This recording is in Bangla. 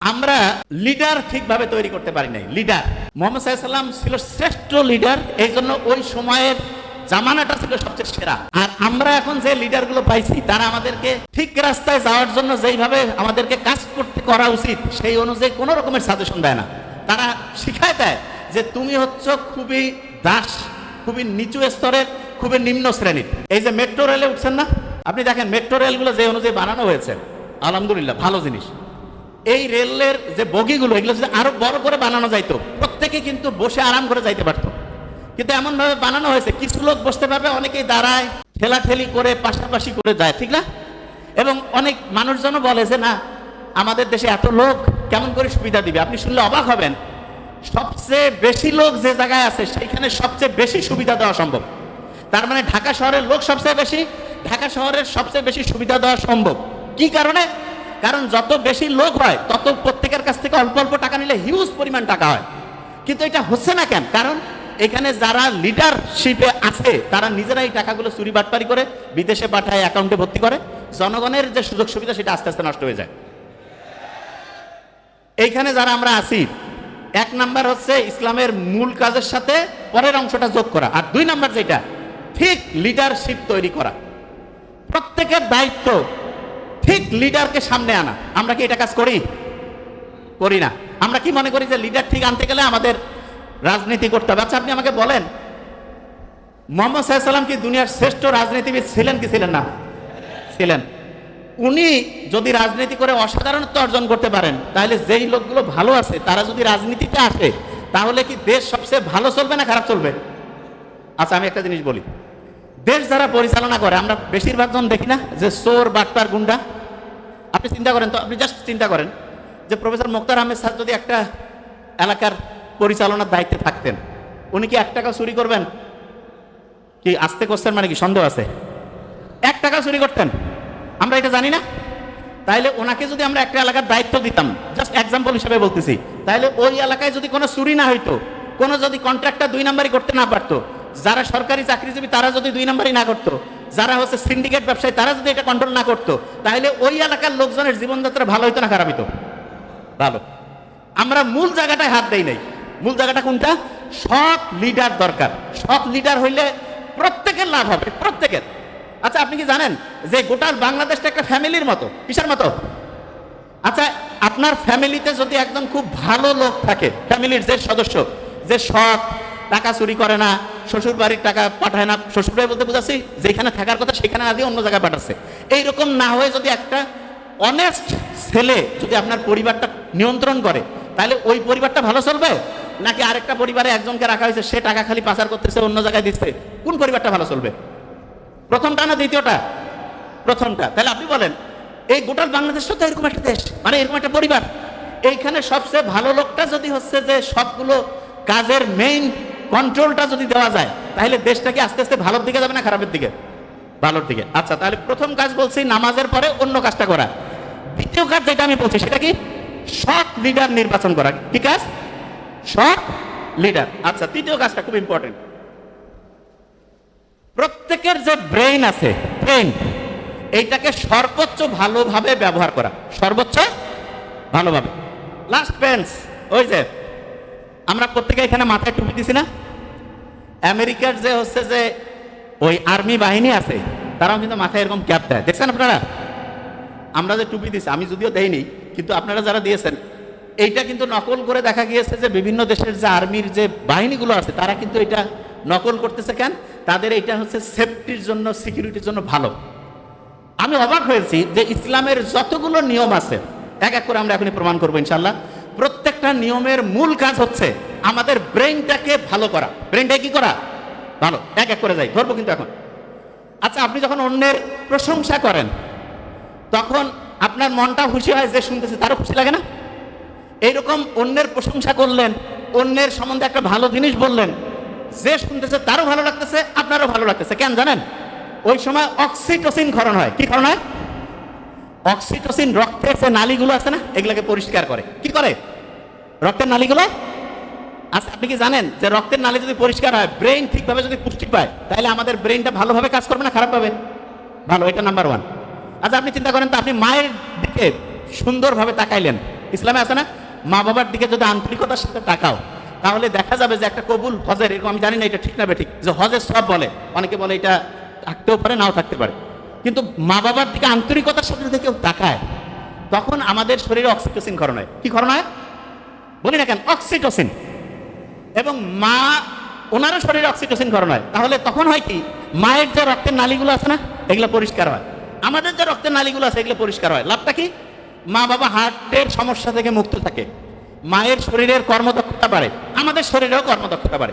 আমরা লিডার ঠিকভাবে তৈরি করতে পারি নাই। লিডার মোহাম্মদ সাল্লাম ছিল শ্রেষ্ঠ লিডার এই জন্য ওই সময়ের জামানাটা ছিল সবচেয়ে সেরা। আর আমরা এখন যে লিডারগুলো পাইছি, তারা আমাদেরকে ঠিক রাস্তায় যাওয়ার জন্য যেইভাবে আমাদেরকে কাজ করতে করা উচিত, সেই অনুযায়ী কোনো রকমের সাজেশন দেয় না। তারা শিখায় দেয় যে তুমি হচ্ছ খুবই দাস, খুবই নিচু স্তরের, খুবই নিম্ন শ্রেণির। এই যে মেট্রো রেলে উঠছেন না? আপনি দেখেন মেট্রো রেলগুলো যে অনুযায়ী বানানো হয়েছে, আলহামদুলিল্লাহ, ভালো জিনিস। এই রেলের যে বগিগুলো, এগুলো যদি আরও বড় করে বানানো যাইতো, প্রত্যেকে কিন্তু বসে আরাম করে যাইতে পারতো। কিন্তু এমন ভাবে বানানো হয়েছে, কিছু লোক বসতে পারবে, অনেকেই দাঁড়ায়, ঠেলাঠেলি করে, পাশাপাশি করে যায়, ঠিক না? এবং অনেক মানুষজনও বলে যে, না, আমাদের দেশে এত লোক, কেমন করে সুবিধা দিবে? আপনি শুনলে অবাক হবেন। সবচেয়ে বেশি লোক যে জায়গায় আছে, সেইখানে সবচেয়ে বেশি সুবিধা দেওয়া সম্ভব। তার মানে ঢাকা শহরের লোক সবচেয়ে বেশি, ঢাকা শহরের সবচেয়ে বেশি সুবিধা দেওয়া সম্ভব। কি কারণে? কারণ যত বেশি লোক হয়, তত প্রত্যেকের কাছ থেকে অল্প অল্প টাকা নিলে হিউজ পরিমাণ টাকা হয়। কিন্তু এটা হচ্ছে না কেন? কারণ এখানে যারা লিডারশিপে আছে, তারা নিজেরা এই টাকাগুলো চুরি বাটপারি করে বিদেশে পাঠায় অ্যাকাউন্টে ভর্তি করে। জনগণের যে সুযোগ সুবিধা সেটা আস্তে আস্তে নষ্ট হয়ে যায়। এইখানে যারা আমরা আছি, এক নাম্বার হচ্ছে ইসলামের মূল কাজের সাথে পরের অংশটা যোগ করা। আর দুই নাম্বার যেটা, ঠিক লিডারশিপ তৈরি করা। প্রত্যেকের দায়িত্ব ঠিক লিডারকে সামনে আনা। আমরা কি এটা কাজ করি? করি না। আমরা কি মনে করি যে লিডার ঠিক আনতে গেলে আমাদের রাজনীতি করতে হবে? আচ্ছা আপনি আমাকে বলেন, মোহাম্মদ সাল্লাম কি দুনিয়ার শ্রেষ্ঠ রাজনীতিবিদ ছিলেন কি ছিলেন না? ছিলেন। উনি যদি রাজনীতি করে অসাধারণত্ব অর্জন করতে পারেন, তাহলে যেই লোকগুলো ভালো আছে, তারা যদি রাজনীতিতে আসে, তাহলে কি দেশ সবচেয়ে ভালো চলবে না খারাপ চলবে? আচ্ছা আমি একটা জিনিস বলি। দেশ যারা পরিচালনা করে, আমরা বেশিরভাগ জন দেখি না যে চোর বাটপার গুন্ডা। আপনি চিন্তা করেন তো, আপনি জাস্ট চিন্তা করেন যে প্রফেসর মুক্তার আহমেদ স্যার যদি একটা এলাকার পরিচালনার দায়িত্বে থাকতেন, উনি কি এক টাকা চুরি করবেন? কি আসতে করছেন মানে কি সন্দেহ আছে? এক টাকা চুরি করতেন। আমরা এটা জানি না। তাইলে ওনাকে যদি আমরা একটা এলাকার দায়িত্ব দিতাম জাস্ট এক্সাম্পল হিসেবে বলতেছি তাহলে ওই এলাকায় যদি কোনো চুরি না হইতো, কোনো যদি কন্ট্রাক্টটা দুই নাম্বারই করতে না পারতো যারা সরকারি চাকরিজীবী, তারা যদি দুই নাম্বারই না করতো, যারা হচ্ছে সিন্ডিকেট ব্যবসায়ী, তারা যদি এটা কন্ট্রোল না করতো, তাহলে ওই এলাকার লোকজনের জীবনযাত্রা ভালো হইতো না, খারাপ হইতো? ভালো। আমরা মূল জায়গাটায় হাত দেই নাই। মূল জায়গাটা কোনটা? সৎ লিডার দরকার। সৎ লিডার হইলে প্রত্যেকের লাভ হবে, প্রত্যেকের। আচ্ছা আপনি কি জানেন যে গোটা বাংলাদেশটা একটা ফ্যামিলির মতো? কিসের মতো? আচ্ছা আপনার ফ্যামিলিতে যদি একদম খুব ভালো লোক থাকে, ফ্যামিলির যে সদস্য, যে সৎ, টাকা চুরি করে না শ্বশুর বাড়ির টাকা পাঠায় না শ্বশুর বাড়ি বলতে বুঝাচ্ছি, যেখানে থাকার কথা সেখানে না দিয়ে অন্য জায়গায় পাঠাচ্ছে। এইরকম না হয়ে যদি একটা অনেস্ট ছেলে যদি আপনার পরিবারটা নিয়ন্ত্রণ করে, তাহলে ওই পরিবারটা ভালো চলবে? নাকি আরেকটা পরিবারে একজনকে রাখা হয়েছে, সে টাকা খালি পাচার করতেছে, অন্য জায়গায় দিচ্ছে? কোন পরিবারটা ভালো চলবে? প্রথমটা না দ্বিতীয়টা? প্রথমটা। তাহলে আপনি বলেন, এই গোটাল বাংলাদেশ তো এরকম একটা দেশ মানে এরকম একটা পরিবার। এইখানে সবচেয়ে ভালো লোকটা যদি হচ্ছে যে সবগুলো কাজের মেইন কন্ট্রোলটা যদি দেওয়া যায়, তাহলে দেশটা কি আস্তে আস্তে ভালোর দিকে যাবে না খারাপের দিকে? ভালোর দিকে। আচ্ছা তাহলে প্রথম কাজ বলছি, নামাজের পরে অন্য কাজটা করা। দ্বিতীয় কাজ যেটা আমি বলছি, সেটা কি? সৎ লিডার নির্বাচন করা। ঠিক আছে সৎ লিডার আচ্ছা তৃতীয় কাজটা খুব ইম্পর্টেন্ট প্রত্যেকের যে ব্রেইন আছে ব্রেইন এইটাকে সর্বোচ্চ ভালোভাবে ব্যবহার করা। সর্বোচ্চ ভালোভাবে। লাস্ট পেন্স ওই যে আমরা প্রত্যেকে এখানে মাথায় টুপি দিছি না? আমেরিকার যে হচ্ছে যে ওই আর্মি বাহিনী আছে, তারাও কিন্তু মাথায় এরকম ক্যাপ দেয়। দেখছেন আপনারা? আমরা যে টুপি দিছি, আমি যদিও দেইনি, কিন্তু আপনারা যারা দিয়েছেন, এইটা কিন্তু নকল করে দেখা গিয়েছে যে বিভিন্ন দেশের যে আর্মির যে বাহিনীগুলো আছে, তারা কিন্তু এটা নকল করতেছে কেন? তাদের এটা হচ্ছে সেফটির জন্য সিকিউরিটির জন্য ভালো। আমি অবাক হয়েছি যে ইসলামের যতগুলো নিয়ম আছে, এক এক করে আমরা এখনই প্রমাণ করব ইনশাল্লাহ প্রত্যেকটা নিয়মের মূল কাজ হচ্ছে আমাদের ব্রেনটাকে ভালো করা। ব্রেনটাকে কি করা? ভালো। এক এক করে যাই। ধরবো কিন্তু এখন। আচ্ছা আপনি যখন অন্যের প্রশংসা করেন, তখন আপনার মনটা খুশি হয় যে শুনতেছে, তারও খুশি লাগে না? এইরকম অন্যের প্রশংসা করলেন, অন্যের সম্বন্ধে একটা ভালো জিনিস বললেন, যে শুনতেছে তারও ভালো লাগতেছে, আপনারও ভালো লাগতেছে। কেন জানেন? ওই সময় অক্সিটোসিন ক্ষরণ হয়। কি ক্ষরণ হয়? অক্সিটোসিন রক্তের যে নালীগুলো আছে না, এগুলোকে পরিষ্কার করে। কি করে? রক্তের নালীগুলো? আচ্ছা আপনি কি জানেন যে রক্তের নালী যদি পরিষ্কার হয় ব্রেইন ঠিকভাবে যদি পুষ্টি পায়, তাহলে আমাদের ব্রেইনটা ভালোভাবে কাজ করবে না, খারাপ পাবে ভালো, এটা নাম্বার ওয়ান আচ্ছা আপনি চিন্তা করেন তো, আপনি মায়ের দিকে সুন্দরভাবে তাকাইলেন। ইসলামে আছে না? মা বাবার দিকে যদি আন্তরিকতার সাথে তাকাও, তাহলে দেখা যাবে যে একটা কবুল হজের, এরকম আমি জানি না এটা ঠিক না ঠিক যে হজের সব বলে। অনেকে বলে এটা থাকতেও পারে, নাও থাকতে পারে। কিন্তু মা বাবার দিকে আন্তরিকতার সাথে যদি কেউ তাকায়, তখন আমাদের শরীরে অক্সিটোসিন ক্ষরণ হয়। কি ক্ষরণ হয়? বলি না কেন? অক্সিটোসিন এবং মা, ওনারও শরীরে অক্সিটোসিন করানো হয়। তাহলে তখন হয় কি? মায়ের যে রক্তের নালীগুলো আছে না, এগুলো পরিষ্কার হয়। আমাদের যে রক্তের নালীগুলো আছে, এগুলো পরিষ্কার হয়। লাভটা কি? মা বাবা হার্টের সমস্যা থেকে মুক্ত থাকে। মায়ের শরীরের কর্মদক্ষতা বাড়ে। আমাদের শরীরেও কর্মদক্ষতা বাড়ে।